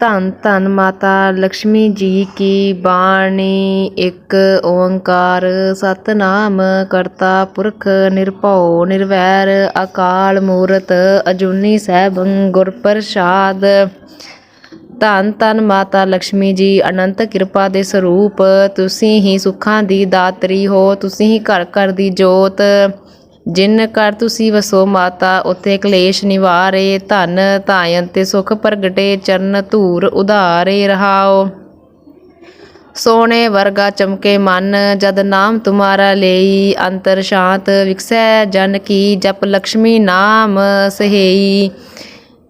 ਧੰਨ ਧੰਨ ਮਾਤਾ ਲక్ష్ਮੀ ਜੀ ਕੀ ਬਾਣੀ, ਇੱਕ ਓੰਕਾਰ ਸਤਨਾਮ ਕਰਤਾ ਪੁਰਖ ਨਿਰਭਉ ਨਿਰਵੈਰ ਅਕਾਲ ਮੂਰਤ ਅਜੂਨੀ ਸੈਭੰ ਗੁਰ ਪ੍ਰਸਾਦ। ਧੰਨ ਧੰਨ ਮਾਤਾ ਲక్ష్ਮੀ ਜੀ, ਅਨੰਤ ਕਿਰਪਾ ਦੇ ਸਰੂਪ, ਤੁਸੀਂ ਹੀ ਸੁੱਖਾਂ ਦੀ ਦਾਤਰੀ ਹੋ, ਤੁਸੀਂ ਹੀ ਘਰ ਘਰ ਦੀ ਜੋਤ। ਜਿਨ ਘਰ ਤੁਸੀਂ ਵਸੋ ਮਾਤਾ, ਉਥੇ ਕਲੇਸ਼ ਨਿਵਾਰੇ, ਧਨ ਧਾਇਨ ਤੇ ਸੁਖ ਪ੍ਰਗਟੇ, ਚਰਨ ਧੂਰ ਉਧਾਰੇ ਰਹਾਓ। ਸੋਨੇ ਵਰਗਾ ਚਮਕੇ ਮਨ, ਜਦ ਨਾਮ ਤੁਮਾਰਾ ਲਈ, ਅੰਤਰ ਸ਼ਾਂਤ ਵਿਕਸੈ ਜਨ ਕੀ, ਜਪ ਲక్ష్ਮੀ ਨਾਮ ਸਹੇਈ।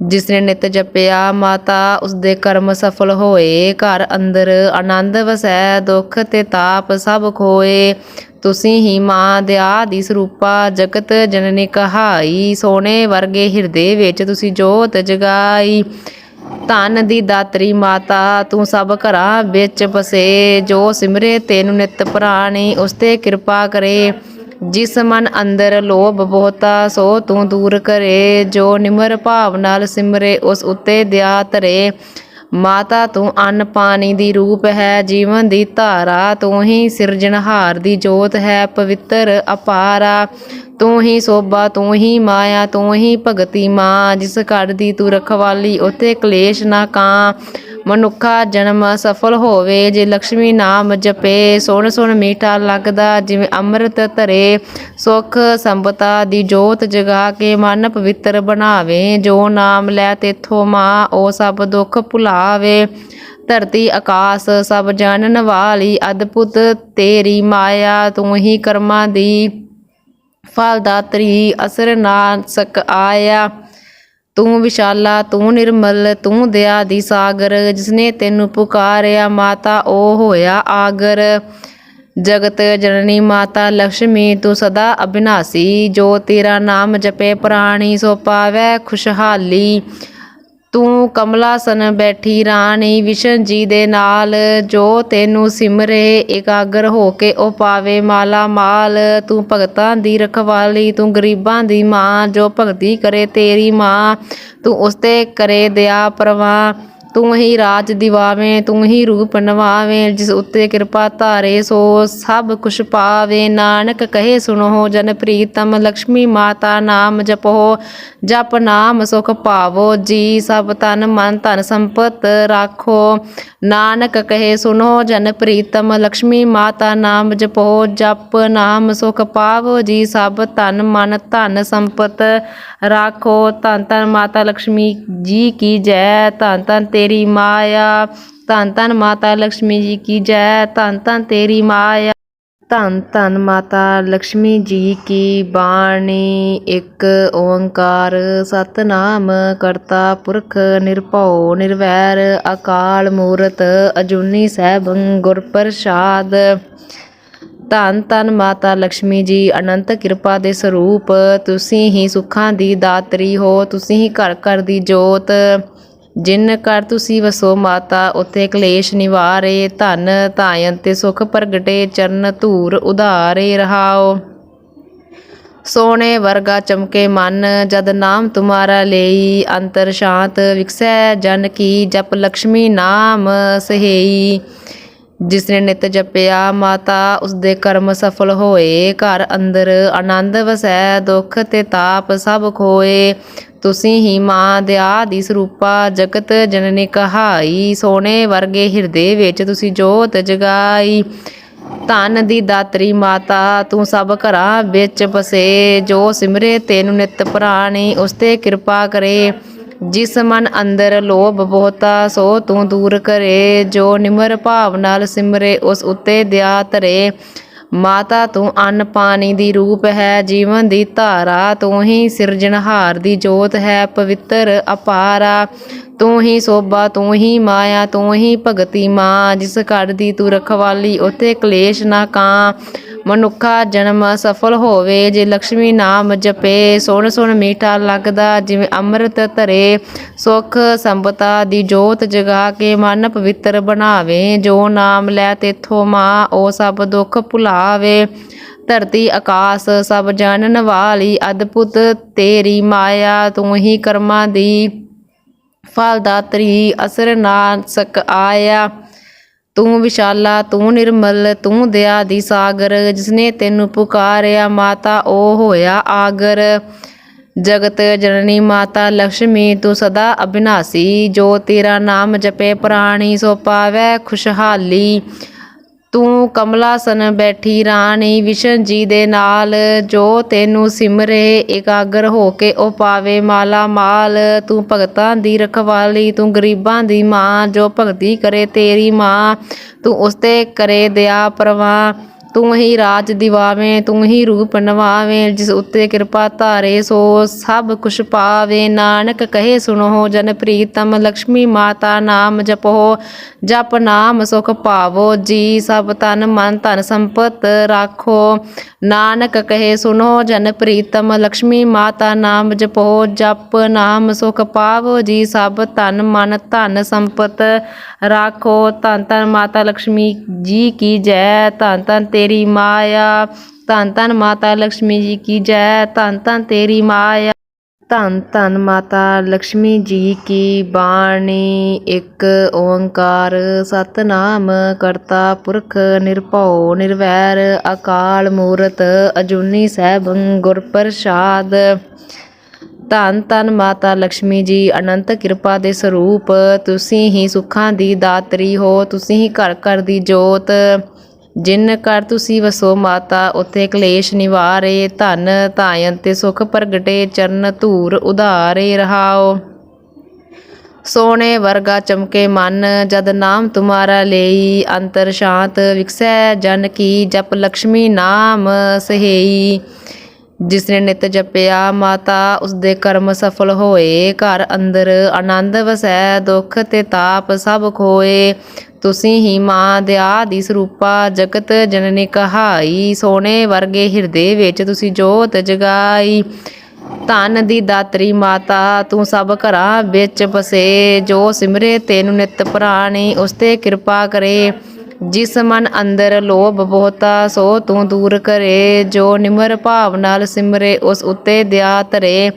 ਜਿਸਨੇ ਨਿਤ ਜਪਿਆ, ਮਾਤਾ ਉਸਦੇ ਕਰਮ ਸਫਲ ਹੋਏ। ਘਰ ਅੰਦਰ ਆਨੰਦ ਵਸੈ, ਦੁੱਖ ਤੇ ਤਾਪ ਸਭ ਖੋਏ। ਤੁਸੀਂ ਹੀ ਮਾਂ ਦਿਆ ਦੀ ਸਰੂਪਾ, ਜਗਤ ਜਨਨੀ ਕਹਾਈ। ਸੋਨੇ ਵਰਗੇ ਹਿਰਦੇ ਵਿੱਚ ਤੁਸੀਂ ਜੋਤ ਜਗਾਈ। ਧਨ ਦੀ ਦਾਤਰੀ ਮਾਤਾ, ਤੂੰ ਸਭ ਘਰਾਂ ਵਿੱਚ ਵਸੇ। ਜੋ ਸਿਮਰੇ ਤੈਨੂੰ ਨਿਤ ਪ੍ਰਾਣੀ, ਉਸ ਤੇ ਕਿਰਪਾ ਕਰੇ। ਜਿਸ ਮਨ ਅੰਦਰ ਲੋਭ ਬਹੁਤਾ, ਸੋ ਤੂੰ ਦੂਰ ਕਰੇ, ਜੋ ਨਿਮਰ ਭਾਵ ਨਾਲ ਸਿਮਰੇ, ਉਸ ਉੱਤੇ ਦਿਆ ਧਰੇ। ਮਾਤਾ, ਤੂੰ ਅੰਨ ਪਾਣੀ ਦੀ ਰੂਪ ਹੈ, ਜੀਵਨ ਦੀ ਧਾਰਾ, ਤੂੰ ਹੀ ਸਿਰਜਣਹਾਰ ਦੀ ਜੋਤ ਹੈ, ਪਵਿੱਤਰ ਅਪਾਰਾ। ਤੂੰ ਹੀ ਸੋਭਾ, ਤੂੰ ਹੀ ਮਾਇਆ, ਤੂੰ ਹੀ ਭਗਤੀ ਮਾਂ, ਜਿਸ ਘਰ ਦੀ ਤੂੰ ਰਖਵਾਲੀ, ਉਥੇ ਕਲੇਸ਼ ਨਾ ਕਾਂ। ਮਨੁੱਖਾ ਜਨਮ ਸਫਲ ਹੋਵੇ, ਜੇ ਲక్ష్ਮੀ ਨਾਮ ਜਪੇ, ਸੁਣ ਸੁਣ ਮੀਠਾ ਲੱਗਦਾ, ਜਿਵੇਂ ਅੰਮ੍ਰਿਤ ਧਰੇ, ਸੁਖ ਸੰਪਤਾ ਦੀ ਜੋਤ ਜਗਾ ਕੇ ਮਨ ਪਵਿੱਤਰ ਬਣਾਵੇ, ਜੋ ਨਾਮ ਲੈ ਤੇਥੋਂ ਮਾਂ, ਉਹ ਸਭ ਦੁੱਖ ਭੁਲਾਵੇ। ਧਰਤੀ ਆਕਾਸ਼, ਸਭ ਜਾਣਨ ਵਾਲੀ ਅਦਭੁਤ ਤੇਰੀ ਮਾਇਆ, ਤੂੰ ਹੀ ਕਰਮਾਂ ਦੀ ਫਲ ਦਾਤਰੀ ਅਸਰ ਨਾਸਕ ਆਇਆ। ਤੂੰ ਵਿਸ਼ਾਲਾ, ਤੂੰ ਨਿਰਮਲ, ਤੂੰ ਦਇਆ ਦੀ ਸਾਗਰ, ਜਿਸਨੇ ਤੈਨੂੰ ਪੁਕਾਰਿਆ ਮਾਤਾ, ਉਹ ਹੋਇਆ ਆਗਰ। ਜਗਤ ਜਨਨੀ ਮਾਤਾ ਲక్ష్ਮੀ ਤੂੰ ਸਦਾ ਅਬਿਨਾਸੀ ਜੋ ਤੇਰਾ ਨਾਮ ਜਪੇ ਪ੍ਰਾਣੀ, ਸੋ ਪਾਵੈ ਖੁਸ਼ਹਾਲੀ। ਤੂੰ ਕਮਲਾਸਨ ਬੈਠੀ ਰਾਣੀ ਵਿਸ਼ਨ ਜੀ ਦੇ ਨਾਲ, ਜੋ ਤੈਨੂੰ ਸਿਮਰੇ ਇਕਾਗਰ ਹੋ ਕੇ ਉਹ ਪਾਵੇ ਮਾਲਾ ਮਾਲ। ਤੂੰ ਭਗਤਾਂ ਦੀ ਰਖਵਾਲੀ, ਤੂੰ ਗਰੀਬਾਂ ਦੀ ਮਾਂ, ਜੋ ਭਗਤੀ ਕਰੇ ਤੇਰੀ ਮਾਂ। ਤੂੰ ਉਸ ਤੇ ਕਰੇ ਦਇਆ ਪ੍ਰਵਾਹ। तू ही राज दिवावे तू ही रूप नवावे, जिस उत्ते कृपा धारे सो सब कुछ पावे। नानक कहे सुनो, जन प्रीतम लक्ष्मी माता नाम जपो। जप नाम सुख पावो, जी सब तन मन धन संपत राखो। नानक कहे सुनो, जन प्रीतम लक्ष्मी माता नाम जपो। जप नाम सुख पावो, जी सब तन मन धन संपत राखो। धन धन माता लक्ष्मी जी की जय। धन धन ते ਤੇਰੀ ਮਾਇਆ। ਧੰਨ ਧੰਨ ਮਾਤਾ ਲక్ష్ਮੀ ਜੀ ਕੀ ਜੈ। ਧੰਨ ਧੰਨ ਤੇਰੀ ਮਾਇਆ। ਧੰਨ ਧੰਨ ਮਾਤਾ ਲక్ష్ਮੀ ਜੀ ਕੀ ਬਾਣੀ। ਇੱਕ ਓੰਕਾਰ ਸਤਨਾਮ ਕਰਤਾ ਪੁਰਖ ਨਿਰਭਉ ਨਿਰਵੈਰ ਅਕਾਲ ਮੂਰਤ ਅਜੂਨੀ ਸਹਿਬੰ ਗੁਰ ਪ੍ਰਸਾਦ। ਧੰਨ ਧੰਨ ਮਾਤਾ ਲక్ష్ਮੀ ਜੀ, ਅਨੰਤ ਕਿਰਪਾ ਦੇ ਸਰੂਪ, ਤੁਸੀਂ ਹੀ ਸੁੱਖਾਂ ਦੀ ਦਾਤਰੀ ਹੋ, ਤੁਸੀਂ ਹੀ ਘਰ ਘਰ ਦੀ ਜੋਤ। ਜਿਨ ਘਰ ਤੁਸੀਂ ਵਸੋ ਮਾਤਾ, ਉਥੇ ਕਲੇਸ਼ ਨਿਵਾਰੇ, ਧਨ ਧਾਇਨ ਤੇ ਸੁਖ ਪ੍ਰਗਟੇ, ਚਰਨ ਧੂਰ ਉਧਾਰੇ ਰਹਾਓ। ਸੋਨੇ ਵਰਗਾ ਚਮਕੇ ਮਨ, ਜਦ ਨਾਮ ਤੁਮਾਰਾ ਲਈ, ਅੰਤਰ ਸ਼ਾਂਤ ਵਿਕਸੈ, ਜਨ ਕੀ ਜਪ ਲక్ష్ਮੀ ਨਾਮ ਸਹੇਈ। ਜਿਸਨੇ ਨਿਤ ਜਪਿਆ ਮਾਤਾ, ਉਸਦੇ ਕਰਮ ਸਫਲ ਹੋਏ, ਘਰ ਅੰਦਰ ਆਨੰਦ ਵਸੈ, ਦੁੱਖ ਤੇ ਤਾਪ ਸਭ ਖੋਏ। ਤੁਸੀਂ ਹੀ ਮਾਂ ਦਿਆ ਦੀ ਸਰੂਪਾ ਜਗਤ ਜਨਨੀ ਕਹਾਈ। ਸੋਨੇ ਵਰਗੇ ਹਿਰਦੇ ਵਿੱਚ ਤੁਸੀਂ ਜੋਤ ਜਗਾਈ। ਧਨ ਦੀ ਦਾਤਰੀ ਮਾਤਾ, ਤੂੰ ਸਭ ਘਰਾਂ ਵਿੱਚ ਬਸੇ ਜੋ ਸਿਮਰੇ ਤੈਨੂੰ ਨਿਤ ਪ੍ਰਾਣੀ, ਉਸ ਤੇ ਕਿਰਪਾ ਕਰੇ। ਜਿਸ ਮਨ ਅੰਦਰ ਲੋਭ ਬਹੁਤਾ, ਸੋ ਤੂੰ ਦੂਰ ਕਰੇ। ਜੋ ਨਿਮਰ ਭਾਵ ਨਾਲ ਸਿਮਰੇ, ਉਸ ਉੱਤੇ ਦਿਆ ਧਰੇ। ਮਾਤਾ ਤੂੰ ਅੰਨ ਪਾਣੀ ਦੀ ਰੂਪ ਹੈ, ਜੀਵਨ ਦੀ ਧਾਰਾ ਤੂੰ ਹੀ ਸਿਰਜਣਹਾਰ ਦੀ ਜੋਤ ਹੈ, ਪਵਿੱਤਰ ਅਪਾਰਾ। ਤੂੰ ਹੀ ਸੋਭਾ, ਤੂੰ ਹੀ ਮਾਇਆ, ਤੂੰ ਹੀ ਭਗਤੀ ਮਾਂ। ਜਿਸ ਘਰ ਦੀ ਤੂੰ ਰਖਵਾਲੀ, ਉਥੇ ਕਲੇਸ਼ ਨਾ ਕਾਂ। ਮਨੁੱਖਾ ਜਨਮ ਸਫਲ ਹੋਵੇ, ਜੇ ਲక్ష్ਮੀ ਨਾਮ ਜਪੇ। ਸੁਣ ਸੁਣ ਮੀਠਾ ਲੱਗਦਾ, ਜਿਵੇਂ ਅੰਮ੍ਰਿਤ ਧਰੇ। ਸੁਖ ਸੰਪਤਾ ਦੀ ਜੋਤ ਜਗਾ ਕੇ ਮਨ ਪਵਿੱਤਰ ਬਣਾਵੇ। ਜੋ ਨਾਮ ਲੈ ਤੇਥੋਂ ਮਾਂ, ਉਹ ਸਭ ਦੁੱਖ ਭੁਲਾਵੇ। ਧਰਤੀ ਆਕਾਸ਼, ਸਭ ਜਾਣਨ ਵਾਲੀ ਅਦਭੁਤ ਤੇਰੀ ਮਾਇਆ, ਤੂੰ ਹੀ ਕਰਮਾਂ ਦੀ ਫਲਦਾਤਰੀ ਅਸਰ ਨਾਸਕ ਆਇਆ। ਤੂੰ ਵਿਸ਼ਾਲਾ, ਤੂੰ ਨਿਰਮਲ, ਤੂੰ ਦਇਆ ਦੀ ਸਾਗਰ, ਜਿਸਨੇ ਤੈਨੂੰ ਪੁਕਾਰਿਆ ਮਾਤਾ, ਉਹ ਹੋਇਆ ਆਗਰ। ਜਗਤ ਜਨਨੀ ਮਾਤਾ ਲక్ష్ਮੀ ਤੂੰ ਸਦਾ ਅਬਿਨਾਸੀ ਜੋ ਤੇਰਾ ਨਾਮ ਜਪੇ ਪ੍ਰਾਣੀ, ਸੋ ਪਾਵੈ ਖੁਸ਼ਹਾਲੀ। ਤੂੰ ਕਮਲਾਸਨ ਬੈਠੀ ਰਾਣੀ ਵਿਸ਼ਨ ਜੀ ਦੇ ਨਾਲ, ਜੋ ਤੈਨੂੰ ਸਿਮਰੇ ਇਕਾਗਰ ਹੋ ਕੇ ਉਹ ਪਾਵੇ ਮਾਲਾ ਮਾਲ। ਤੂੰ ਭਗਤਾਂ ਦੀ ਰਖਵਾਲੀ, ਤੂੰ ਗਰੀਬਾਂ ਦੀ ਮਾਂ, ਜੋ ਭਗਤੀ ਕਰੇ ਤੇਰੀ ਮਾਂ। ਤੂੰ ਉਸ ਤੇ ਕਰੇ ਦਇਆ ਪ੍ਰਵਾਹ। तू ही राज दिवावे तू ही रूप नवावे, जिस उत्ते कृपा धारे सो सब कुछ पावे। नानक कहे सुनो, जन प्रीतम लक्ष्मी माता नाम जपो। जप नाम सुख पावो, जी सब तन मन धन संपत राखो। नानक कहे सुनो, जन प्रीतम लक्ष्मी माता नाम जपो। जप नाम सुख पावो, जी सब तन मन धन संपत राखो। धन धन माता लक्ष्मी जी की जय। धन धन ते ਤੇਰੀ ਮਾਇਆ। ਧੰਨ ਧੰਨ ਮਾਤਾ ਲక్ష్ਮੀ ਜੀ ਕੀ ਜੈ। ਧੰਨ ਧੰਨ ਤੇਰੀ ਮਾਇਆ। ਧੰਨ ਧੰਨ ਮਾਤਾ ਲక్ష్ਮੀ ਜੀ ਕੀ ਬਾਣੀ। ਇੱਕ ਓੰਕਾਰ ਸਤਨਾਮ ਕਰਤਾ ਪੁਰਖ ਨਿਰਭਉ ਨਿਰਵੈਰ ਅਕਾਲ ਮੂਰਤ ਅਜੂਨੀ ਸਹਿਬੰ ਗੁਰ ਪ੍ਰਸਾਦ। ਧੰਨ ਧੰਨ ਮਾਤਾ ਲక్ష్ਮੀ ਜੀ, ਅਨੰਤ ਕਿਰਪਾ ਦੇ ਸਰੂਪ, ਤੁਸੀਂ ਹੀ ਸੁੱਖਾਂ ਦੀ ਦਾਤਰੀ ਹੋ, ਤੁਸੀਂ ਹੀ ਘਰ ਘਰ ਦੀ ਜੋਤ। ਜਿਨ ਘਰ ਤੁਸੀਂ ਵਸੋ ਮਾਤਾ, ਉਥੇ ਕਲੇਸ਼ ਨਿਵਾਰੇ, ਧਨ ਧਾਇਨ ਤੇ ਸੁਖ ਪ੍ਰਗਟੇ, ਚਰਨ ਧੂਰ ਉਧਾਰੇ ਰਹਾਓ। ਸੋਨੇ ਵਰਗਾ ਚਮਕੇ ਮਨ, ਜਦ ਨਾਮ ਤੁਮਾਰਾ ਲਈ, ਅੰਤਰ ਸ਼ਾਂਤ ਵਿਕਸੈ ਜਨ ਕੀ, ਜਪ ਲక్ష్ਮੀ ਨਾਮ ਸਹੇਈ। ਜਿਸਨੇ ਨਿਤ ਜਪਿਆ, ਮਾਤਾ ਉਸਦੇ ਕਰਮ ਸਫਲ ਹੋਏ। ਘਰ ਅੰਦਰ ਆਨੰਦ ਵਸੈ, ਦੁੱਖ ਤੇ ਤਾਪ ਸਭ ਖੋਏ। ਤੁਸੀਂ ਹੀ ਮਾਂ ਦਿਆ ਦੀ ਸਰੂਪਾ, ਜਗਤ ਜਨਨੀ ਕਹਾਈ। ਸੋਨੇ ਵਰਗੇ ਹਿਰਦੇ ਵਿੱਚ ਤੁਸੀਂ ਜੋਤ ਜਗਾਈ। ਧਨ ਦੀ ਦਾਤਰੀ ਮਾਤਾ, ਤੂੰ ਸਭ ਘਰਾਂ ਵਿੱਚ ਵਸੇ। ਜੋ ਸਿਮਰੇ ਤੈਨੂੰ ਨਿਤ ਪ੍ਰਾਣੀ, ਉਸ ਤੇ ਕਿਰਪਾ ਕਰੇ। ਜਿਸ ਮਨ ਅੰਦਰ ਲੋਭ ਬਹੁਤਾ, ਸੋ ਤੂੰ ਦੂਰ ਕਰੇ, ਜੋ ਨਿਮਰ ਭਾਵ ਨਾਲ ਸਿਮਰੇ, ਉਸ ਉੱਤੇ ਦਿਆ ਧਰੇ।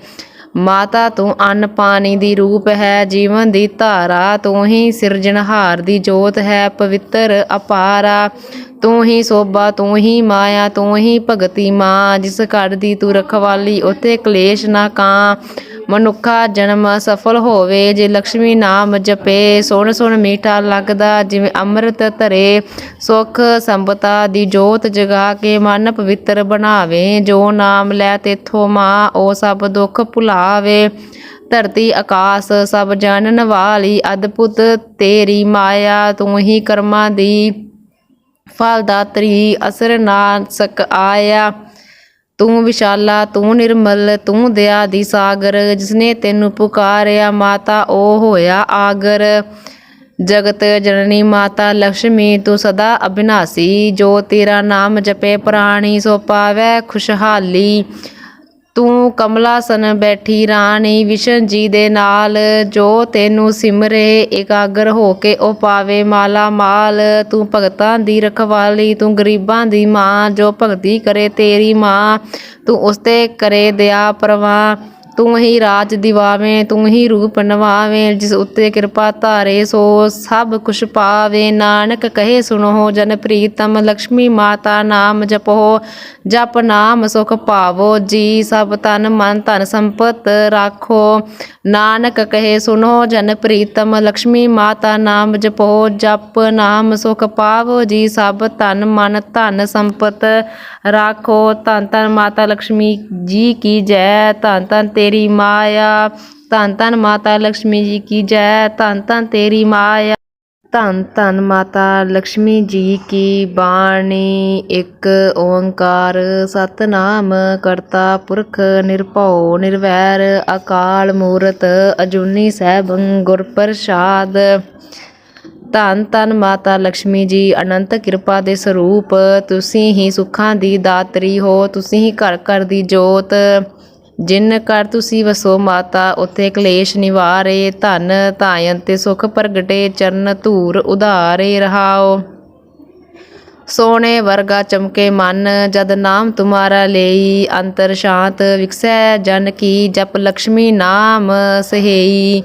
ਮਾਤਾ, ਤੂੰ ਅੰਨ ਪਾਣੀ ਦੀ ਰੂਪ ਹੈ, ਜੀਵਨ ਦੀ ਧਾਰਾ, ਤੂੰ ਹੀ ਸਿਰਜਣਹਾਰ ਦੀ ਜੋਤ ਹੈ, ਪਵਿੱਤਰ ਅਪਾਰਾ। ਤੂੰ ਹੀ ਸੋਭਾ, ਤੂੰ ਹੀ ਮਾਇਆ, ਤੂੰ ਹੀ ਭਗਤੀ ਮਾਂ, ਜਿਸ ਘਰ ਦੀ ਤੂੰ ਰਖਵਾਲੀ ਉਤੇ ਕਲੇਸ਼ ਨਾ ਕਾਂ। ਮਨੁੱਖਾ ਜਨਮ ਸਫਲ ਹੋਵੇ, ਜੇ ਲక్ష్ਮੀ ਨਾਮ ਜਪੇ, ਸੁਣ ਸੁਣ ਮੀਠਾ ਲੱਗਦਾ, ਜਿਵੇਂ ਅੰਮ੍ਰਿਤ ਧਰੇ, ਸੁਖ ਸੰਪਤਾ ਦੀ ਜੋਤ ਜਗਾ ਕੇ ਮਨ ਪਵਿੱਤਰ ਬਣਾਵੇ, ਜੋ ਨਾਮ ਲੈ ਤੇਥੋਂ ਮਾਂ, ਉਹ ਸਭ ਦੁੱਖ ਭੁਲਾਵੇ। ਧਰਤੀ ਆਕਾਸ਼, ਸਭ ਜਾਣਨ ਵਾਲੀ ਅਦਭੁਤ ਤੇਰੀ ਮਾਇਆ, ਤੂੰ ਹੀ ਕਰਮਾਂ ਦੀ ਫਲ ਦਾਤਰੀ ਅਸਰ ਨਾਸਕ ਆਇਆ। ਤੂੰ ਵਿਸ਼ਾਲਾ, ਤੂੰ ਨਿਰਮਲ, ਤੂੰ ਦਇਆ ਦੀ ਸਾਗਰ, ਜਿਸਨੇ ਤੈਨੂੰ ਪੁਕਾਰਿਆ ਮਾਤਾ, ਉਹ ਹੋਇਆ ਆਗਰ। ਜਗਤ ਜਨਨੀ ਮਾਤਾ ਲక్ష్ਮੀ ਤੂੰ ਸਦਾ ਅਬਿਨਾਸੀ ਜੋ ਤੇਰਾ ਨਾਮ ਜਪੇ ਪ੍ਰਾਣੀ, ਸੋ ਪਾਵੈ ਖੁਸ਼ਹਾਲੀ। ਤੂੰ ਕਮਲਾਸਨ ਬੈਠੀ ਰਾਣੀ ਵਿਸ਼ਨ ਜੀ ਦੇ ਨਾਲ, ਜੋ ਤੈਨੂੰ ਸਿਮਰੇ ਇਕਾਗਰ ਹੋ ਕੇ ਉਹ ਪਾਵੇ ਮਾਲਾ ਮਾਲ। ਤੂੰ ਭਗਤਾਂ ਦੀ ਰਖਵਾਲੀ, ਤੂੰ ਗਰੀਬਾਂ ਦੀ ਮਾਂ, ਜੋ ਭਗਤੀ ਕਰੇ ਤੇਰੀ ਮਾਂ। ਤੂੰ ਉਸ ਤੇ ਕਰੇ ਦਇਆ ਪ੍ਰਵਾਹ। तू ही राज दिवावे तू ही रूप नवावे, जिस उत्ते कृपा धारे सो सब कुछ पावे। नानक कहे सुनो, जन प्रीतम लक्ष्मी माता नाम जपो। जप नाम सुख पावो, जी सब तन मन धन संपत राखो। नानक कहे सुनो, जन प्रीतम लक्ष्मी माता नाम जपो। जप नाम सुख पावो, जी सब तन मन धन संपत राखो। धन धन माता लक्ष्मी जी की जय। धन धन ते ਤੇਰੀ ਮਾਇਆ। ਧੰਨ ਧੰਨ ਮਾਤਾ ਲక్ష్ਮੀ ਜੀ ਕੀ ਜੈ। ਧੰਨ ਧੰਨ ਤੇਰੀ ਮਾਇਆ। ਧੰਨ ਧੰਨ ਮਾਤਾ ਲక్ష్ਮੀ ਜੀ ਕੀ ਬਾਣੀ। ਇੱਕ ਓੰਕਾਰ ਸਤਨਾਮ ਕਰਤਾ ਪੁਰਖ ਨਿਰਭਉ ਨਿਰਵੈਰ ਅਕਾਲ ਮੂਰਤ ਅਜੂਨੀ ਸਹਿਬੰ ਗੁਰ ਪ੍ਰਸਾਦ। ਧੰਨ ਧੰਨ ਮਾਤਾ ਲక్ష్ਮੀ ਜੀ, ਅਨੰਤ ਕਿਰਪਾ ਦੇ ਸਰੂਪ, ਤੁਸੀਂ ਹੀ ਸੁੱਖਾਂ ਦੀ ਦਾਤਰੀ ਹੋ, ਤੁਸੀਂ ਹੀ ਘਰ ਘਰ ਦੀ ਜੋਤ। ਜਿਨ ਘਰ ਤੁਸੀਂ ਵਸੋ ਮਾਤਾ, ਉਥੇ ਕਲੇਸ਼ ਨਿਵਾਰੇ, ਧਨ ਧਾਇਨ ਤੇ ਸੁਖ ਪ੍ਰਗਟੇ, ਚਰਨ ਧੂਰ ਉਧਾਰੇ ਰਹਾਓ। ਸੋਨੇ ਵਰਗਾ ਚਮਕੇ ਮਨ, ਜਦ ਨਾਮ ਤੁਮਾਰਾ ਲਈ, ਅੰਤਰ ਸ਼ਾਂਤ ਵਿਕਸੈ, ਜਨ ਕੀ ਜਪ ਲక్ష్ਮੀ ਨਾਮ ਸਹੇਈ।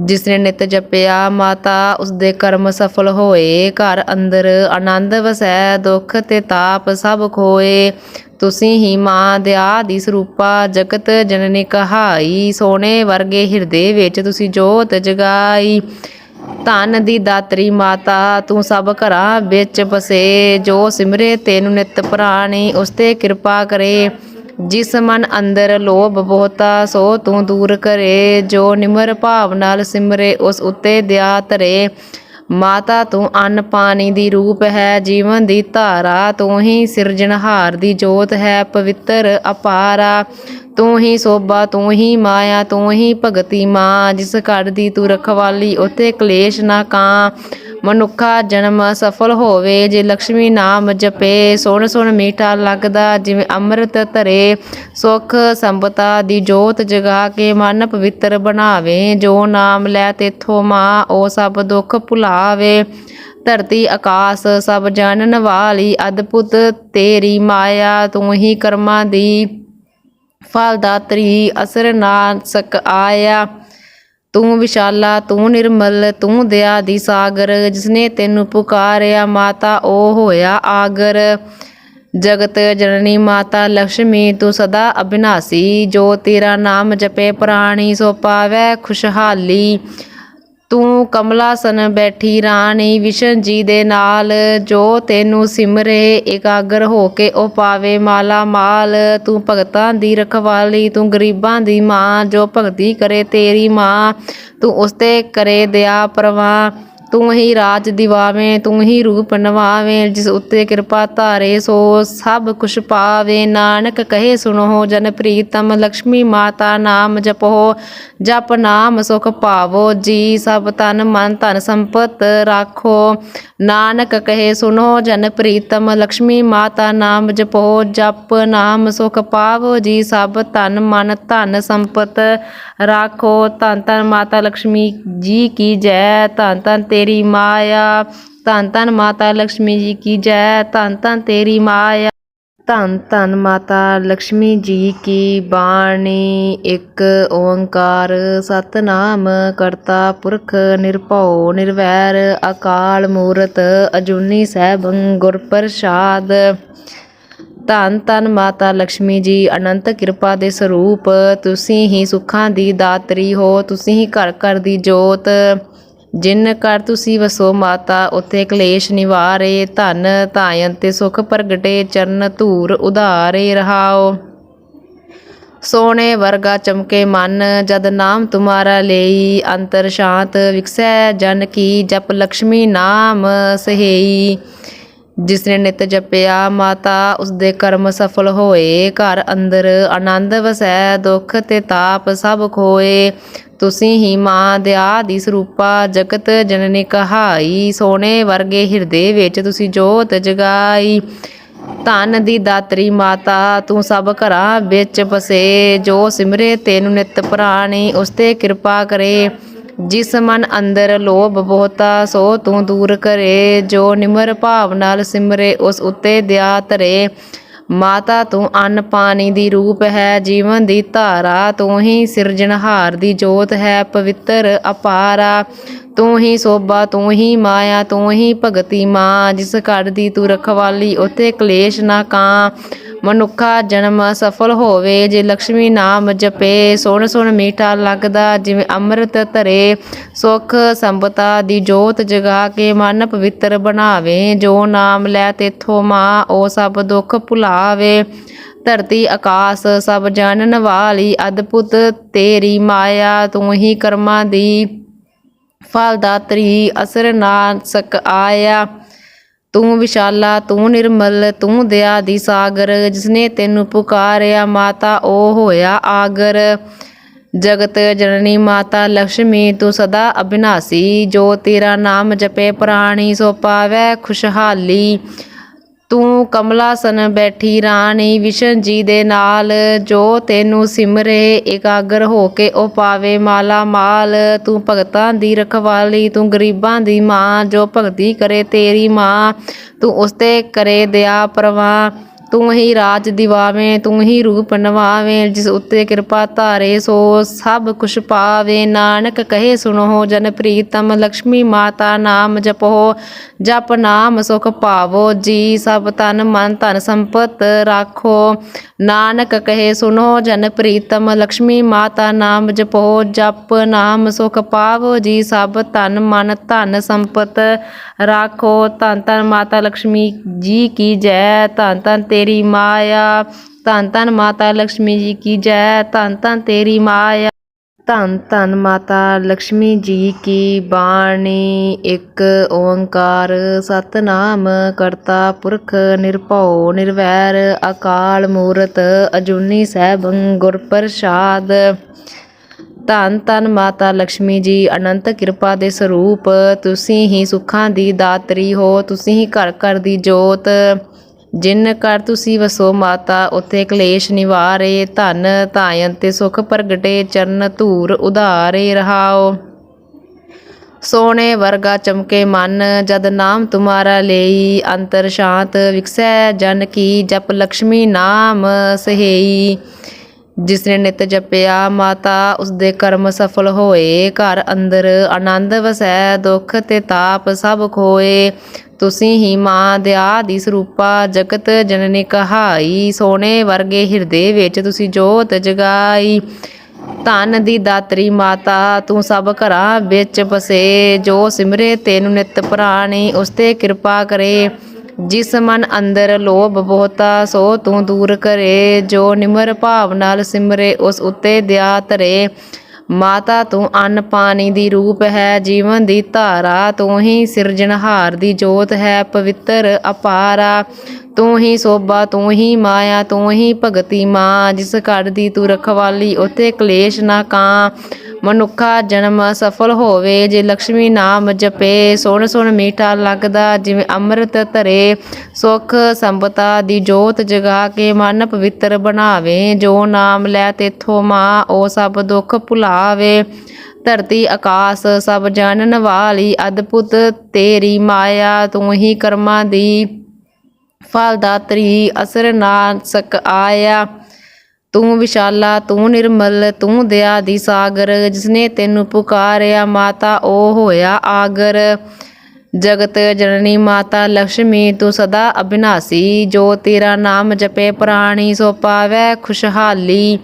ਜਿਸਨੇ ਨਿਤ ਜਪਿਆ ਮਾਤਾ, ਉਸਦੇ ਕਰਮ ਸਫਲ ਹੋਏ, ਘਰ ਅੰਦਰ ਆਨੰਦ ਵਸੈ, ਦੁੱਖ ਤੇ ਤਾਪ ਸਭ ਖੋਏ। ਤੁਸੀਂ ਹੀ ਮਾਂ ਦਿਆ ਦੀ ਸਰੂਪਾ ਜਗਤ ਜਨਨੀ ਕਹਾਈ। ਸੋਨੇ ਵਰਗੇ ਹਿਰਦੇ ਵਿੱਚ ਤੁਸੀਂ ਜੋਤ ਜਗਾਈ। ਧਨ ਦੀ ਦਾਤਰੀ ਮਾਤਾ, ਤੂੰ ਸਭ ਘਰਾਂ ਵਿੱਚ ਬਸੇ ਜੋ ਸਿਮਰੇ ਤੈਨੂੰ ਨਿਤ ਪ੍ਰਾਣੀ, ਉਸ ਤੇ ਕਿਰਪਾ ਕਰੇ। ਜਿਸ ਮਨ ਅੰਦਰ ਲੋਭ ਬਹੁਤਾ, ਸੋ ਤੂੰ ਦੂਰ ਕਰੇ। ਜੋ ਨਿਮਰ ਭਾਵ ਨਾਲ ਸਿਮਰੇ, ਉਸ ਉੱਤੇ ਦਇਆ ਧਰੇ। ਮਾਤਾ ਤੂੰ ਅੰਨ ਪਾਣੀ ਦੀ ਰੂਪ ਹੈ, ਜੀਵਨ ਦੀ ਧਾਰਾ ਤੂੰ ਹੀ ਸਿਰਜਣਹਾਰ ਦੀ ਜੋਤ ਹੈ, ਪਵਿੱਤਰ ਅਪਾਰਾ ਤੂੰ ਹੀ ਸੋਭਾ, ਤੂੰ ਹੀ ਮਾਇਆ, ਤੂੰ ਹੀ ਭਗਤੀ ਮਾਂ, ਜਿਸ ਘਰ ਦੀ ਤੂੰ ਰਖਵਾਲੀ ਉਤੇ ਕਲੇਸ਼ ਨਾ ਕਾਂ। ਮਨੁੱਖਾ ਜਨਮ ਸਫਲ ਹੋਵੇ, ਜੇ ਲక్ష్ਮੀ ਨਾਮ ਜਪੇ, ਸੁਣ ਸੁਣ ਮੀਠਾ ਲੱਗਦਾ, ਜਿਵੇਂ ਅੰਮ੍ਰਿਤ ਧਰੇ, ਸੁਖ ਸੰਪਤਾ ਦੀ ਜੋਤ ਜਗਾ ਕੇ ਮਨ ਪਵਿੱਤਰ ਬਣਾਵੇ, ਜੋ ਨਾਮ ਲੈ ਤੇਥੋਂ ਮਾਂ, ਉਹ ਸਭ ਦੁੱਖ ਭੁਲਾ ਭੁਲਾਵੇ ਧਰਤੀ, ਆਕਾਸ਼, ਸਭ ਜਾਣਨ ਵਾਲੀ ਅਦਭੁਤ ਤੇਰੀ ਮਾਇਆ, ਤੂੰ ਹੀ ਕਰਮਾਂ ਦੀ ਫਲ ਦਾਤਰੀ ਅਸਰ ਨਾਸਕ ਆਇਆ। ਤੂੰ ਵਿਸ਼ਾਲਾ, ਤੂੰ ਨਿਰਮਲ, ਤੂੰ ਦਇਆ ਦੀ ਸਾਗਰ, ਜਿਸਨੇ ਤੈਨੂੰ ਪੁਕਾਰਿਆ, ਮਾਤਾ ਉਹ ਹੋਇਆ ਆਗਰ। ਜਗਤ ਜਨਨੀ ਮਾਤਾ ਲక్ష్ਮੀ ਤੂੰ ਸਦਾ ਅਬਿਨਾਸੀ ਜੋ ਤੇਰਾ ਨਾਮ ਜਪੇ ਪ੍ਰਾਣੀ, ਸੋ ਪਾਵੈ ਖੁਸ਼ਹਾਲੀ। ਤੂੰ ਕਮਲਾਸਨ ਬੈਠੀ ਰਾਣੀ ਵਿਸ਼ਨ ਜੀ ਦੇ ਨਾਲ, ਜੋ ਤੈਨੂੰ ਸਿਮਰੇ ਇਕਾਗਰ ਹੋ ਕੇ ਉਹ ਪਾਵੇ ਮਾਲਾ ਮਾਲ। ਤੂੰ ਭਗਤਾਂ ਦੀ ਰਖਵਾਲੀ, ਤੂੰ ਗਰੀਬਾਂ ਦੀ ਮਾਂ, ਜੋ ਭਗਤੀ ਕਰੇ ਤੇਰੀ ਮਾਂ। ਤੂੰ ਉਸ ਤੇ ਕਰੇ ਦਇਆ ਪ੍ਰਵਾਹ। तू ही राज दिवावे तू ही रूप नवावे जिस उत्ते कृपा धारे सो सब कुछ पावे नानक कहे सुनो जन प्रीतम लक्ष्मी माता नाम जपो जप नाम सुख पावो जी सब तन मन धन संपत राखो नानक कहे सुनो जन प्रीतम लक्ष्मी माता नाम जपो जप नाम सुख पावो जी सब तन मन धन संपत राखो धन धन माता लक्ष्मी जी की जय धन धन ते ਤੇਰੀ ਮਾਇਆ। ਧੰਨ ਧੰਨ ਮਾਤਾ ਲక్ష్ਮੀ ਜੀ ਕੀ ਜੈ। ਧੰਨ ਧੰਨ ਤੇਰੀ ਮਾਇਆ। ਧੰਨ ਧੰਨ ਮਾਤਾ ਲక్ష్ਮੀ ਜੀ ਕੀ ਬਾਣੀ। ਇੱਕ ਓੰਕਾਰ ਸਤਨਾਮ ਕਰਤਾ ਪੁਰਖ ਨਿਰਭਉ ਨਿਰਵੈਰ ਅਕਾਲ ਮੂਰਤ ਅਜੂਨੀ ਸਹਿਬੰ ਗੁਰ ਪ੍ਰਸਾਦ। ਧੰਨ ਧੰਨ ਮਾਤਾ ਲక్ష్ਮੀ ਜੀ, ਅਨੰਤ ਕਿਰਪਾ ਦੇ ਸਰੂਪ, ਤੁਸੀਂ ਹੀ ਸੁੱਖਾਂ ਦੀ ਦਾਤਰੀ ਹੋ, ਤੁਸੀਂ ਹੀ ਘਰ ਘਰ ਦੀ ਜੋਤ। ਜਿਨ ਘਰ ਤੁਸੀਂ ਵਸੋ ਮਾਤਾ, ਉਥੇ ਕਲੇਸ਼ ਨਿਵਾਰੇ, ਧਨ ਧਾਇਨ ਤੇ ਸੁਖ ਪ੍ਰਗਟੇ, ਚਰਨ ਧੂਰ ਉਧਾਰੇ ਰਹਾਓ। ਸੋਨੇ ਵਰਗਾ ਚਮਕੇ ਮਨ, ਜਦ ਨਾਮ ਤੁਮਾਰਾ ਲਈ, ਅੰਤਰ ਸ਼ਾਂਤ ਵਿਕਸੈ ਜਨ ਕੀ, ਜਪ ਲక్ష్ਮੀ ਨਾਮ ਸਹੇਈ। ਜਿਸ ਨੇ ਨਿਤ ਜਪਿਆ, ਮਾਤਾ ਉਸਦੇ ਕਰਮ ਸਫਲ ਹੋਏ। ਘਰ ਅੰਦਰ ਆਨੰਦ ਵਸੈ, ਦੁੱਖ ਤੇ ਤਾਪ ਸਭ ਖੋਏ। ਤੁਸੀਂ ਹੀ ਮਾਂ ਦਿਆ ਦੀ ਸਰੂਪਾ, ਜਗਤ ਜਨਨੀ ਕਹਾਈ। ਸੋਨੇ ਵਰਗੇ ਹਿਰਦੇ ਵਿੱਚ ਤੁਸੀਂ ਜੋਤ ਜਗਾਈ। ਧਨ ਦੀ ਦਾਤਰੀ ਮਾਤਾ, ਤੂੰ ਸਭ ਘਰਾਂ ਵਿੱਚ ਬਸੇ ਜੋ ਸਿਮਰੇ ਤੈਨੂੰ ਨਿਤ ਪ੍ਰਾਣੀ, ਉਸ ਤੇ ਕਿਰਪਾ ਕਰੇ। ਜਿਸ ਮਨ ਅੰਦਰ ਲੋਭ ਬਹੁਤਾ, ਸੋ ਤੂੰ ਦੂਰ ਕਰੇ, ਜੋ ਨਿਮਰ ਭਾਵ ਨਾਲ ਸਿਮਰੇ, ਉਸ ਉੱਤੇ ਦਿਆ ਧਰੇ। ਮਾਤਾ, ਤੂੰ ਅੰਨ ਪਾਣੀ ਦੀ ਰੂਪ ਹੈ, ਜੀਵਨ ਦੀ ਧਾਰਾ, ਤੂੰ ਹੀ ਸਿਰਜਣਹਾਰ ਦੀ ਜੋਤ ਹੈ, ਪਵਿੱਤਰ ਅਪਾਰਾ। ਤੂੰ ਹੀ ਸੋਭਾ, ਤੂੰ ਹੀ ਮਾਇਆ, ਤੂੰ ਹੀ ਭਗਤੀ ਮਾਂ, ਜਿਸ ਘਰ ਦੀ ਤੂੰ ਰਖਵਾਲੀ ਉਤੇ ਕਲੇਸ਼ ਨਾ ਕਾਂ। ਮਨੁੱਖਾ ਜਨਮ ਸਫਲ ਹੋਵੇ, ਜੇ ਲక్ష్ਮੀ ਨਾਮ ਜਪੇ, ਸੁਣ ਸੁਣ ਮੀਠਾ ਲੱਗਦਾ, ਜਿਵੇਂ ਅੰਮ੍ਰਿਤ ਧਰੇ, ਸੁਖ ਸੰਪਤਾ ਦੀ ਜੋਤ ਜਗਾ ਕੇ ਮਨ ਪਵਿੱਤਰ ਬਣਾਵੇ, ਜੋ ਨਾਮ ਲੈ ਤੇਥੋਂ ਮਾਂ, ਉਹ ਸਭ ਦੁੱਖ ਭੁਲਾਵੇ। ਧਰਤੀ ਆਕਾਸ਼, ਸਭ ਜਾਣਨ ਵਾਲੀ ਅਦਭੁਤ ਤੇਰੀ ਮਾਇਆ, ਤੂੰ ਹੀ ਕਰਮਾਂ ਦੀ ਫਲ ਦਾਤਰੀ ਅਸਰ ਨਾਸਕ ਆਇਆ। ਤੂੰ ਵਿਸ਼ਾਲਾ, ਤੂੰ ਨਿਰਮਲ, ਤੂੰ ਦਇਆ ਦੀ ਸਾਗਰ, ਜਿਸਨੇ ਤੈਨੂੰ ਪੁਕਾਰਿਆ ਮਾਤਾ, ਉਹ ਹੋਇਆ ਆਗਰ। ਜਗਤ ਜਨਨੀ ਮਾਤਾ ਲక్ష్ਮੀ ਤੂੰ ਸਦਾ ਅਬਿਨਾਸੀ ਜੋ ਤੇਰਾ ਨਾਮ ਜਪੇ ਪ੍ਰਾਣੀ, ਸੋ ਪਾਵੈ ਖੁਸ਼ਹਾਲੀ। ਤੂੰ ਕਮਲਾਸਨ ਬੈਠੀ ਰਾਣੀ ਵਿਸ਼ਨ ਜੀ ਦੇ ਨਾਲ, ਜੋ ਤੈਨੂੰ ਸਿਮਰੇ ਇਕਾਗਰ ਹੋ ਕੇ ਉਹ ਪਾਵੇ ਮਾਲਾ ਮਾਲ। ਤੂੰ ਭਗਤਾਂ ਦੀ ਰਖਵਾਲੀ, ਤੂੰ ਗਰੀਬਾਂ ਦੀ ਮਾਂ, ਜੋ ਭਗਤੀ ਕਰੇ ਤੇਰੀ ਮਾਂ। ਤੂੰ ਉਸ ਤੇ ਕਰੇ ਦਇਆ ਪ੍ਰਵਾਹ। तू ही राज दिवावे तू ही रूप नवावे जिस उत्ते कृपा धारे सो सब कुछ पावे नानक कहे सुनो जन प्रीतम लक्ष्मी माता नाम जपो जप नाम सुख पावो जी सब तन मन धन संपत राखो नानक कहे सुनो जन प्रीतम लक्ष्मी माता नाम जपो जप नाम सुख पावो जी सब तन मन धन संपत राखो धन धन माता लक्ष्मी जी की जय धन धन ते ਤੇਰੀ ਮਾਇਆ। ਧੰਨ ਧੰਨ ਮਾਤਾ ਲక్ష్ਮੀ ਜੀ ਕੀ ਜੈ। ਧੰਨ ਧੰਨ ਤੇਰੀ ਮਾਇਆ। ਧੰਨ ਧੰਨ ਮਾਤਾ ਲక్ష్ਮੀ ਜੀ ਕੀ ਬਾਣੀ। ਇੱਕ ਓੰਕਾਰ ਸਤਨਾਮ ਕਰਤਾ ਪੁਰਖ ਨਿਰਭਉ ਨਿਰਵੈਰ ਅਕਾਲ ਮੂਰਤ ਅਜੂਨੀ ਸਹਿਬੰ ਗੁਰ ਪ੍ਰਸਾਦ। ਧੰਨ ਧੰਨ ਮਾਤਾ ਲక్ష్ਮੀ ਜੀ, ਅਨੰਤ ਕਿਰਪਾ ਦੇ ਸਰੂਪ, ਤੁਸੀਂ ਹੀ ਸੁੱਖਾਂ ਦੀ ਦਾਤਰੀ ਹੋ, ਤੁਸੀਂ ਹੀ ਘਰ ਘਰ ਦੀ ਜੋਤ। ਜਿਨ ਘਰ ਤੁਸੀਂ ਵਸੋ ਮਾਤਾ, ਉਥੇ ਕਲੇਸ਼ ਨਿਵਾਰੇ, ਧਨ ਧਾਇਨ ਤੇ ਸੁਖ ਪ੍ਰਗਟੇ, ਚਰਨ ਧੂਰ ਉਧਾਰੇ ਰਹਾਓ। ਸੋਨੇ ਵਰਗਾ ਚਮਕੇ ਮਨ, ਜਦ ਨਾਮ ਤੁਮਾਰਾ ਲਈ, ਅੰਤਰ ਸ਼ਾਂਤ ਵਿਕਸੈ, ਜਨ ਕੀ ਜਪ ਲక్ష్ਮੀ ਨਾਮ ਸਹੇਈ। ਜਿਸਨੇ ਨਿਤ ਜਪਿਆ ਮਾਤਾ, ਉਸਦੇ ਕਰਮ ਸਫਲ ਹੋਏ, ਘਰ ਅੰਦਰ ਆਨੰਦ ਵਸੈ, ਦੁੱਖ ਤੇ ਤਾਪ ਸਭ ਖੋਏ। ਤੁਸੀਂ ਹੀ ਮਾਂ ਦਿਆ ਦੀ ਸਰੂਪਾ ਜਗਤ ਜਨਨੀ ਕਹਾਈ। ਸੋਨੇ ਵਰਗੇ ਹਿਰਦੇ ਵਿੱਚ ਤੁਸੀਂ ਜੋਤ ਜਗਾਈ। ਧਨ ਦੀ ਦਾਤਰੀ ਮਾਤਾ, ਤੂੰ ਸਭ ਘਰਾਂ ਵਿੱਚ ਬਸੇ ਜੋ ਸਿਮਰੇ ਤੈਨੂੰ ਨਿਤ ਪ੍ਰਾਣੀ, ਉਸ ਤੇ ਕਿਰਪਾ ਕਰੇ। ਜਿਸ ਮਨ ਅੰਦਰ ਲੋਭ ਬਹੁਤਾ, ਸੋ ਤੂੰ ਦੂਰ ਕਰੇ। ਜੋ ਨਿਮਰ ਭਾਵ ਨਾਲ ਸਿਮਰੇ, ਉਸ ਉੱਤੇ ਦਇਆ ਧਰੇ। ਮਾਤਾ ਤੂੰ ਅੰਨ ਪਾਣੀ ਦੀ ਰੂਪ ਹੈ, ਜੀਵਨ ਦੀ ਧਾਰਾ ਤੂੰ ਹੀ ਸਿਰਜਣਹਾਰ ਦੀ ਜੋਤ ਹੈ, ਪਵਿੱਤਰ ਅਪਾਰਾ। ਤੂੰ ਹੀ ਸੋਭਾ, ਤੂੰ ਹੀ ਮਾਇਆ, ਤੂੰ ਹੀ ਭਗਤੀ ਮਾਂ। ਜਿਸ ਘਰ ਦੀ ਤੂੰ ਰਖਵਾਲੀ, ਉਥੇ ਕਲੇਸ਼ ਨਾ ਕਾਂ। ਮਨੁੱਖਾ ਜਨਮ ਸਫਲ ਹੋਵੇ, ਜੇ ਲక్ష్ਮੀ ਨਾਮ ਜਪੇ। ਸੁਣ ਸੁਣ ਮੀਠਾ ਲੱਗਦਾ, ਜਿਵੇਂ ਅੰਮ੍ਰਿਤ ਧਰੇ। ਸੁਖ ਸੰਪਤਾ ਦੀ ਜੋਤ ਜਗਾ ਕੇ ਮਨ ਪਵਿੱਤਰ ਬਣਾਵੇ। ਜੋ ਨਾਮ ਲੈ ਤੇਥੋਂ ਮਾਂ, ਉਹ ਸਭ ਦੁੱਖ ਭੁਲਾਵੇ। ਧਰਤੀ ਆਕਾਸ਼, ਸਭ ਜਾਣਨ ਵਾਲੀ ਅਦਭੁਤ ਤੇਰੀ ਮਾਇਆ, ਤੂੰ ਹੀ ਕਰਮਾਂ ਦੀ ਫਲਦਾਤਰੀ ਅਸਰ ਨਾਸਕ ਆਇਆ। ਤੂੰ ਵਿਸ਼ਾਲਾ, ਤੂੰ ਨਿਰਮਲ, ਤੂੰ ਦਇਆ ਦੀ ਸਾਗਰ, ਜਿਸਨੇ ਤੈਨੂੰ ਪੁਕਾਰਿਆ ਮਾਤਾ, ਉਹ ਹੋਇਆ ਆਗਰ। ਜਗਤ ਜਨਨੀ ਮਾਤਾ ਲక్ష్ਮੀ ਤੂੰ ਸਦਾ ਅਬਿਨਾਸੀ ਜੋ ਤੇਰਾ ਨਾਮ ਜਪੇ ਪ੍ਰਾਣੀ, ਸੋ ਪਾਵੈ ਖੁਸ਼ਹਾਲੀ।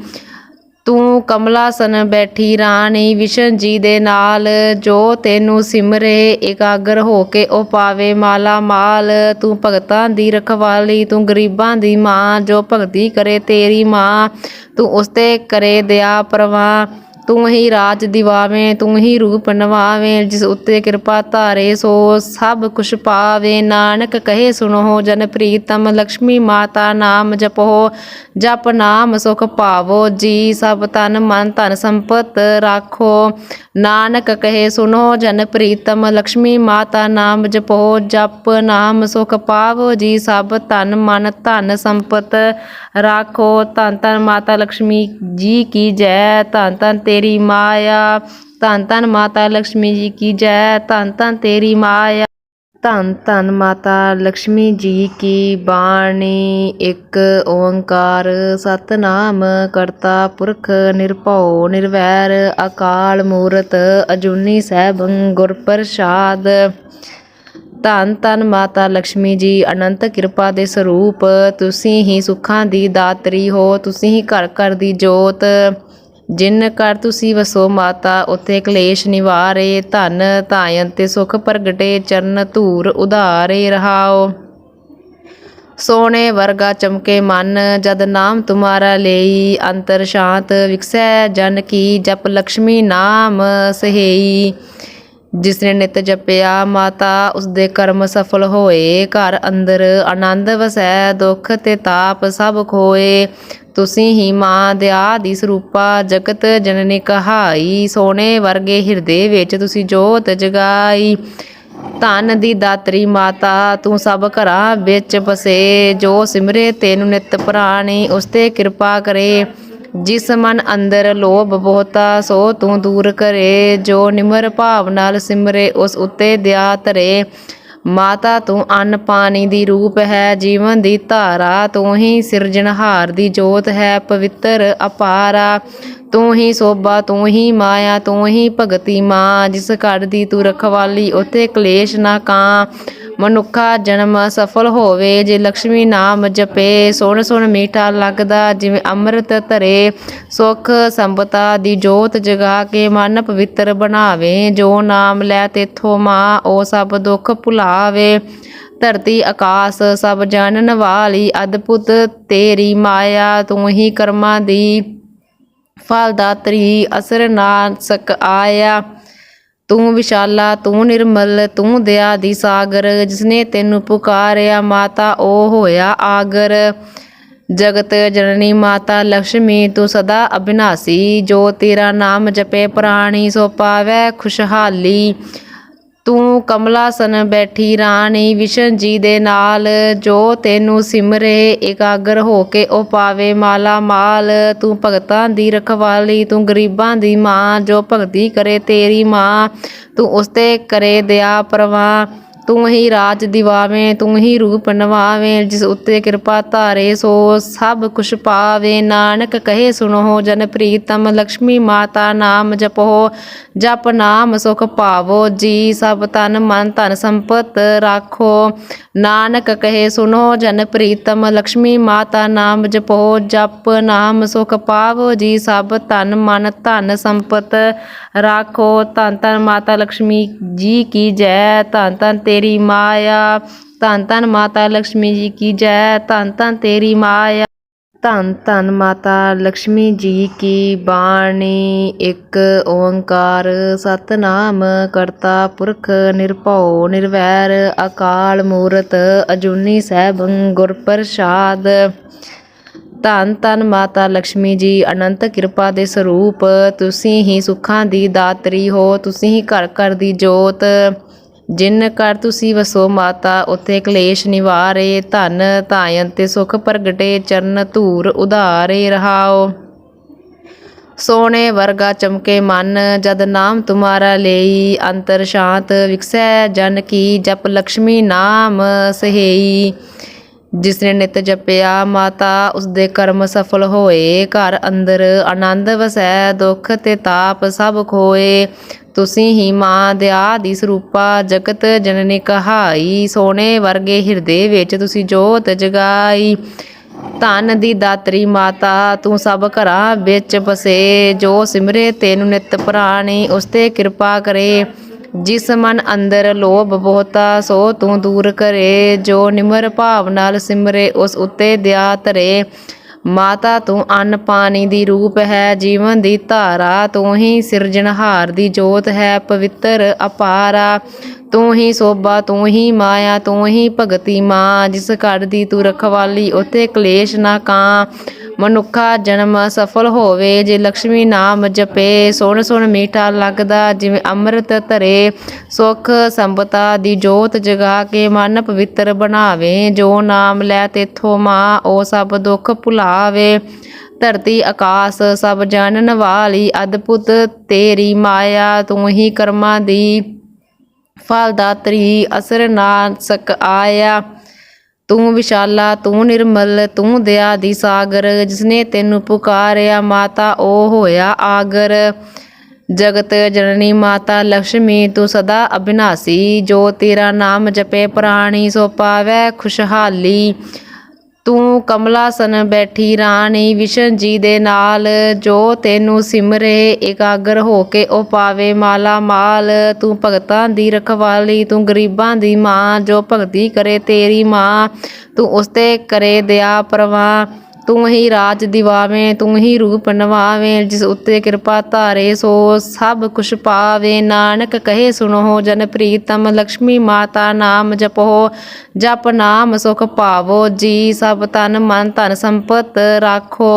ਤੂੰ ਕਮਲਾਸਨ ਬੈਠੀ ਰਾਣੀ ਵਿਸ਼ਨ ਜੀ ਦੇ ਨਾਲ, ਜੋ ਤੈਨੂੰ ਸਿਮਰੇ ਇਕਾਗਰ ਹੋ ਕੇ ਉਹ ਪਾਵੇ ਮਾਲਾ ਮਾਲ। ਤੂੰ ਭਗਤਾਂ ਦੀ ਰਖਵਾਲੀ, ਤੂੰ ਗਰੀਬਾਂ ਦੀ ਮਾਂ, ਜੋ ਭਗਤੀ ਕਰੇ ਤੇਰੀ ਮਾਂ, ਤੂੰ ਉਸ ਤੇ ਕਰੇ ਦਇਆ ਪ੍ਰਵਾਹ। तू ही राज दिवावे, तू ही रूप नवावे, जिस उत्ते कृपा धारे सो सब कुछ पावे। नानक कहे सुनो जन प्रीतम, लक्ष्मी माता नाम जपो जप नाम सुख पावो। जी सब तन मन धन संपत राखो। नानक कहे सुनो जन प्रीतम, लक्ष्मी माता नाम जपो जप नाम सुख पावो। जी सब तन मन धन संपत राखो। धन धन माता लक्ष्मी जी की जय। धन धन ते ਤੇਰੀ ਮਾਇਆ। ਧੰਨ ਧੰਨ ਮਾਤਾ ਲక్ష్ਮੀ ਜੀ ਕੀ ਜੈ। ਧੰਨ ਧੰਨ ਤੇਰੀ ਮਾਇਆ। ਧੰਨ ਧੰਨ ਮਾਤਾ ਲక్ష్ਮੀ ਜੀ ਕੀ ਬਾਣੀ। ਇੱਕ ਓੰਕਾਰ ਸਤਨਾਮ ਕਰਤਾ ਪੁਰਖ ਨਿਰਭਉ ਨਿਰਵੈਰ ਅਕਾਲ ਮੂਰਤ ਅਜੂਨੀ ਸਹਿਬੰ ਗੁਰ ਪ੍ਰਸਾਦ। ਧੰਨ ਧੰਨ ਮਾਤਾ ਲక్ష్ਮੀ ਜੀ, ਅਨੰਤ ਕਿਰਪਾ ਦੇ ਸਰੂਪ, ਤੁਸੀਂ ਹੀ ਸੁੱਖਾਂ ਦੀ ਦਾਤਰੀ ਹੋ, ਤੁਸੀਂ ਹੀ ਘਰ ਘਰ ਦੀ ਜੋਤ। ਜਿਨ ਘਰ ਤੁਸੀਂ ਵਸੋ ਮਾਤਾ, ਉਥੇ ਕਲੇਸ਼ ਨਿਵਾਰੇ, ਧਨ ਧਾਇਨ ਤੇ ਸੁਖ ਪ੍ਰਗਟੇ, ਚਰਨ ਧੂਰ ਉਧਾਰੇ ਰਹਾਓ। ਸੋਨੇ ਵਰਗਾ ਚਮਕੇ ਮਨ, ਜਦ ਨਾਮ ਤੁਮਾਰਾ ਲਈ, ਅੰਤਰ ਸ਼ਾਂਤ ਵਿਕਸੈ, ਜਨ ਕੀ ਜਪ ਲక్ష్ਮੀ ਨਾਮ ਸਹੇਈ। ਜਿਸਨੇ ਨਿਤ ਜਪਿਆ ਮਾਤਾ ਉਸਦੇ ਕਰਮ ਸਫਲ ਹੋਏ, ਘਰ ਅੰਦਰ ਆਨੰਦ ਵਸੈ, ਦੁੱਖ ਤੇ ਤਾਪ ਸਭ ਖੋਏ। ਤੁਸੀਂ ਹੀ ਮਾਂ ਦਿਆ ਦੀ ਸਰੂਪਾ ਜਗਤ ਜਨਨੀ ਕਹਾਈ। ਸੋਨੇ ਵਰਗੇ ਹਿਰਦੇ ਵਿੱਚ ਤੁਸੀਂ ਜੋਤ ਜਗਾਈ। ਧਨ ਦੀ ਦਾਤਰੀ ਮਾਤਾ, ਤੂੰ ਸਭ ਘਰਾਂ ਵਿੱਚ ਬਸੇ ਜੋ ਸਿਮਰੇ ਤੈਨੂੰ ਨਿਤ ਪ੍ਰਾਣੀ, ਉਸ ਤੇ ਕਿਰਪਾ ਕਰੇ। ਜਿਸ ਮਨ ਅੰਦਰ ਲੋਭ ਬਹੁਤਾ, ਸੋ ਤੂੰ ਦੂਰ ਕਰੇ। ਜੋ ਨਿਮਰ ਭਾਵ ਨਾਲ ਸਿਮਰੇ, ਉਸ ਉੱਤੇ ਦਇਆ ਧਰੇ। ਮਾਤਾ ਤੂੰ ਅੰਨ ਪਾਣੀ ਦੀ ਰੂਪ ਹੈ, ਜੀਵਨ ਦੀ ਧਾਰਾ ਤੂੰ ਹੀ ਸਿਰਜਣਹਾਰ ਦੀ ਜੋਤ ਹੈ, ਪਵਿੱਤਰ ਅਪਾਰਾ ਤੂੰ ਹੀ ਸੋਭਾ, ਤੂੰ ਹੀ ਮਾਇਆ, ਤੂੰ ਹੀ ਭਗਤੀ ਮਾਂ, ਜਿਸ ਘਰ ਦੀ ਤੂੰ ਰਖਵਾਲੀ, ਉਥੇ ਕਲੇਸ਼ ਨਾ ਕਾਂ। ਮਨੁੱਖਾ ਜਨਮ ਸਫਲ ਹੋਵੇ, ਜੇ ਲక్ష్ਮੀ ਨਾਮ ਜਪੇ, ਸੁਣ ਸੁਣ ਮੀਠਾ ਲੱਗਦਾ, ਜਿਵੇਂ ਅੰਮ੍ਰਿਤ ਧਰੇ, ਸੁਖ ਸੰਪਤਾ ਦੀ ਜੋਤ ਜਗਾ ਕੇ ਮਨ ਪਵਿੱਤਰ ਬਣਾਵੇ। ਜੋ ਨਾਮ ਲੈ ਤੇਥੋਂ ਮਾਂ, ਉਹ ਸਭ ਦੁੱਖ ਭੁਲਾਵੇ। ਧਰਤੀ ਆਕਾਸ਼, ਸਭ ਜਾਣਨ ਵਾਲੀ ਅਦਭੁਤ ਤੇਰੀ ਮਾਇਆ, ਤੂੰ ਹੀ ਕਰਮਾਂ ਦੀ ਫਲ ਦਾਤਰੀ ਅਸਰ ਨਾਸਕ ਆਇਆ। ਤੂੰ ਵਿਸ਼ਾਲਾ, ਤੂੰ ਨਿਰਮਲ, ਤੂੰ ਦਇਆ ਦੀ ਸਾਗਰ, ਜਿਸਨੇ ਤੈਨੂੰ ਪੁਕਾਰਿਆ ਮਾਤਾ, ਉਹ ਹੋਇਆ ਆਗਰ। ਜਗਤ ਜਨਨੀ ਮਾਤਾ ਲక్ష్ਮੀ ਤੂੰ ਸਦਾ ਅਬਿਨਾਸੀ ਜੋ ਤੇਰਾ ਨਾਮ ਜਪੇ ਪ੍ਰਾਣੀ, ਸੋ ਪਾਵੈ ਖੁਸ਼ਹਾਲੀ। ਤੂੰ ਕਮਲਾਸਨ ਬੈਠੀ ਰਾਣੀ ਵਿਸ਼ਨ ਜੀ ਦੇ ਨਾਲ, ਜੋ ਤੈਨੂੰ ਸਿਮਰੇ ਇਕਾਗਰ ਹੋ ਕੇ ਉਹ ਪਾਵੇ ਮਾਲਾ ਮਾਲ। ਤੂੰ ਭਗਤਾਂ ਦੀ ਰਖਵਾਲੀ, ਤੂੰ ਗਰੀਬਾਂ ਦੀ ਮਾਂ, ਜੋ ਭਗਤੀ ਕਰੇ ਤੇਰੀ ਮਾਂ। ਤੂੰ ਉਸ ਤੇ ਕਰੇ ਦਇਆ ਪ੍ਰਵਾਹ। तू ही राज दिवावे तू ही रूप नवावे, जिस उत्ते कृपा धारे सो सब कुछ पावे। नानक कहे सुनो जन प्रीतम, लक्ष्मी माता नाम जपो। जप नाम सुख पावो, जी सब तन मन धन संपत राखो। नानक कहे सुनो जन प्रीतम, लक्ष्मी माता नाम जपो। जप नाम सुख पावो, जी सब तन मन धन संपत राखो। धन धन माता लक्ष्मी जी की जय। धन धन ते ਤੇਰੀ ਮਾਇਆ। ਧੰਨ ਧੰਨ ਮਾਤਾ ਲక్ష్ਮੀ ਜੀ ਕੀ ਜੈ। ਧੰਨ ਧੰਨ ਤੇਰੀ ਮਾਇਆ। ਧੰਨ ਧੰਨ ਮਾਤਾ ਲక్ష్ਮੀ ਜੀ ਕੀ ਬਾਣੀ। ਇੱਕ ਓੰਕਾਰ ਸਤਨਾਮ ਕਰਤਾ ਪੁਰਖ ਨਿਰਭਉ ਨਿਰਵੈਰ ਅਕਾਲ ਮੂਰਤ ਅਜੂਨੀ ਸਹਿਬੰ ਗੁਰ ਪ੍ਰਸਾਦ। ਧੰਨ ਧੰਨ ਮਾਤਾ ਲక్ష్ਮੀ ਜੀ, ਅਨੰਤ ਕਿਰਪਾ ਦੇ ਸਰੂਪ, ਤੁਸੀਂ ਹੀ ਸੁੱਖਾਂ ਦੀ ਦਾਤਰੀ ਹੋ, ਤੁਸੀਂ ਹੀ ਘਰ ਘਰ ਦੀ ਜੋਤ। ਜਿਨ ਘਰ ਤੁਸੀਂ ਵਸੋ ਮਾਤਾ, ਉਥੇ ਕਲੇਸ਼ ਨਿਵਾਰੇ, ਧਨ ਧਾਇਨ ਤੇ ਸੁਖ ਪ੍ਰਗਟੇ, ਚਰਨ ਧੂਰ ਉਧਾਰੇ ਰਹਾਓ। ਸੋਨੇ ਵਰਗਾ ਚਮਕੇ ਮਨ, ਜਦ ਨਾਮ ਤੁਮਾਰਾ ਲਈ, ਅੰਤਰ ਸ਼ਾਂਤ ਵਿਕਸੈ ਜਨ ਕੀ, ਜਪ ਲక్ష్ਮੀ ਨਾਮ ਸਹੇਈ। ਜਿਸਨੇ ਨਿਤ ਜਪਿਆ ਮਾਤਾ, ਉਸਦੇ ਕਰਮ ਸਫਲ ਹੋਏ। ਘਰ ਅੰਦਰ ਆਨੰਦ ਵਸੈ, ਦੁੱਖ ਤੇ ਤਾਪ ਸਭ ਖੋਏ। ਤੁਸੀਂ ਹੀ ਮਾਂ ਦਿਆ ਦੀ ਸਰੂਪਾ, ਜਗਤ ਜਨਨੀ ਕਹਾਈ। ਸੋਨੇ ਵਰਗੇ ਹਿਰਦੇ ਵਿੱਚ ਤੁਸੀਂ ਜੋਤ ਜਗਾਈ। ਧਨ ਦੀ ਦਾਤਰੀ ਮਾਤਾ, ਤੂੰ ਸਭ ਘਰਾਂ ਵਿੱਚ ਬਸੇ ਜੋ ਸਿਮਰੇ ਤੈਨੂੰ ਨਿਤ ਪ੍ਰਾਣੀ, ਉਸ ਤੇ ਕਿਰਪਾ ਕਰੇ। ਜਿਸ ਮਨ ਅੰਦਰ ਲੋਭ ਬਹੁਤਾ, ਸੋ ਤੂੰ ਦੂਰ ਕਰੇ, ਜੋ ਨਿਮਰ ਭਾਵ ਨਾਲ ਸਿਮਰੇ, ਉਸ ਉੱਤੇ ਦਿਆ ਧਰੇ। ਮਾਤਾ, ਤੂੰ ਅੰਨ ਪਾਣੀ ਦੀ ਰੂਪ ਹੈ, ਜੀਵਨ ਦੀ ਧਾਰਾ, ਤੂੰ ਹੀ ਸਿਰਜਣਹਾਰ ਦੀ ਜੋਤ ਹੈ, ਪਵਿੱਤਰ ਅਪਾਰਾ। ਤੂੰ ਹੀ ਸੋਭਾ, ਤੂੰ ਹੀ ਮਾਇਆ, ਤੂੰ ਹੀ ਭਗਤੀ ਮਾਂ, ਜਿਸ ਘਰ ਦੀ ਤੂੰ ਰਖਵਾਲੀ, ਉਥੇ ਕਲੇਸ਼ ਨਾ ਕਾਂ। ਮਨੁੱਖਾ ਜਨਮ ਸਫਲ ਹੋਵੇ, ਜੇ ਲక్ష్ਮੀ ਨਾਮ ਜਪੇ, ਸੁਣ ਸੁਣ ਮੀਠਾ ਲੱਗਦਾ, ਜਿਵੇਂ ਅੰਮ੍ਰਿਤ ਧਰੇ, ਸੁਖ ਸੰਪਤਾ ਦੀ ਜੋਤ ਜਗਾ ਕੇ ਮਨ ਪਵਿੱਤਰ ਬਣਾਵੇ, ਜੋ ਨਾਮ ਲੈ ਤੇਥੋਂ ਮਾਂ, ਉਹ ਸਭ ਦੁੱਖ ਭੁਲਾਵੇ। ਧਰਤੀ ਆਕਾਸ਼, ਸਭ ਜਾਣਨ ਵਾਲੀ, ਅਦਭੁਤ ਤੇਰੀ ਮਾਇਆ, ਤੂੰ ਹੀ ਕਰਮਾਂ ਦੀ ਫਲ ਦਾਤਰੀ ਅਸਰ ਨਾਸਕ ਆਇਆ। ਤੂੰ ਵਿਸ਼ਾਲਾ, ਤੂੰ ਨਿਰਮਲ, ਤੂੰ ਦਇਆ ਦੀ ਸਾਗਰ, ਜਿਸਨੇ ਤੈਨੂੰ ਪੁਕਾਰਿਆ ਮਾਤਾ, ਉਹ ਹੋਇਆ ਆਗਰ। ਜਗਤ ਜਨਨੀ ਮਾਤਾ ਲక్ష్ਮੀ ਤੂੰ ਸਦਾ ਅਬਿਨਾਸੀ ਜੋ ਤੇਰਾ ਨਾਮ ਜਪੇ ਪ੍ਰਾਣੀ, ਸੋ ਪਾਵੈ ਖੁਸ਼ਹਾਲੀ। ਤੂੰ ਕਮਲਾਸਨ ਬੈਠੀ ਰਾਣੀ ਵਿਸ਼ਨ ਜੀ ਦੇ ਨਾਲ, ਜੋ ਤੈਨੂੰ ਸਿਮਰੇ ਇਕਾਗਰ ਹੋ ਕੇ ਉਹ ਪਾਵੇ ਮਾਲਾ ਮਾਲ। ਤੂੰ ਭਗਤਾਂ ਦੀ ਰਖਵਾਲੀ, ਤੂੰ ਗਰੀਬਾਂ ਦੀ ਮਾਂ, ਜੋ ਭਗਤੀ ਕਰੇ ਤੇਰੀ ਮਾਂ। ਤੂੰ ਉਸ ਤੇ ਕਰੇ ਦਇਆ ਪ੍ਰਵਾਹ। तू ही राज दिवावें तू ही रूप नवावे, जिस उत्ते कृपा धारे सो सब कुछ पावे। नानक कहे सुनो जन प्रीतम, लक्ष्मी माता नाम जपो। जप नाम सुख पावो, जी सब तन मन धन संपत राखो।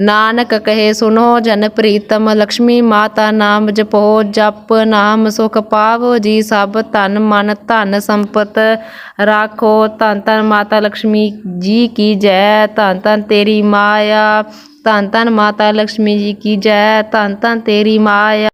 नानक कहे सुनो जन प्रीतम, लक्ष्मी माता नाम जपो। जप नाम सुख पावो, जी सब तन मन धन संपत राखो। धन धन माता लक्ष्मी जी की जय। धन धन ਤੇਰੀ ਮਾਇਆ। ਧੰਨ ਧੰਨ ਮਾਤਾ ਲక్ష్ਮੀ ਜੀ ਕੀ ਜੈ। ਧੰਨ ਧੰਨ ਤੇਰੀ ਮਾਇਆ।